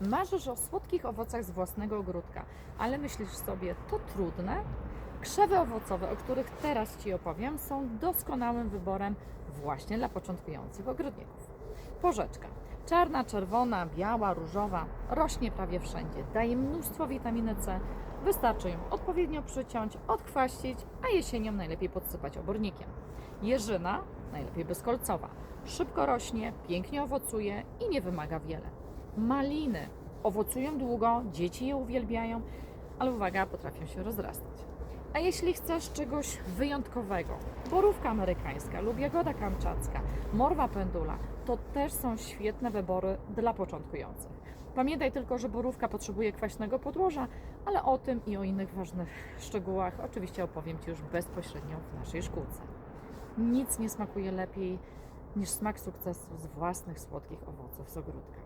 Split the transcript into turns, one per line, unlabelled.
Marzysz o słodkich owocach z własnego ogródka, ale myślisz sobie, to trudne? Krzewy owocowe, o których teraz Ci opowiem, są doskonałym wyborem właśnie dla początkujących ogrodników. Porzeczka. Czarna, czerwona, biała, różowa, rośnie prawie wszędzie. Daje mnóstwo witaminy C. Wystarczy ją odpowiednio przyciąć, odchwaścić, a jesienią najlepiej podsypać obornikiem. Jeżyna, najlepiej bezkolcowa. Szybko rośnie, pięknie owocuje i nie wymaga wiele. Maliny owocują długo, dzieci je uwielbiają, ale uwaga, potrafią się rozrastać. A jeśli chcesz czegoś wyjątkowego, borówka amerykańska lub jagoda kamczacka, morwa pendula, to też są świetne wybory dla początkujących. Pamiętaj tylko, że borówka potrzebuje kwaśnego podłoża, ale o tym i o innych ważnych szczegółach oczywiście opowiem Ci już bezpośrednio w naszej szkółce. Nic nie smakuje lepiej niż smak sukcesu z własnych słodkich owoców z ogródka.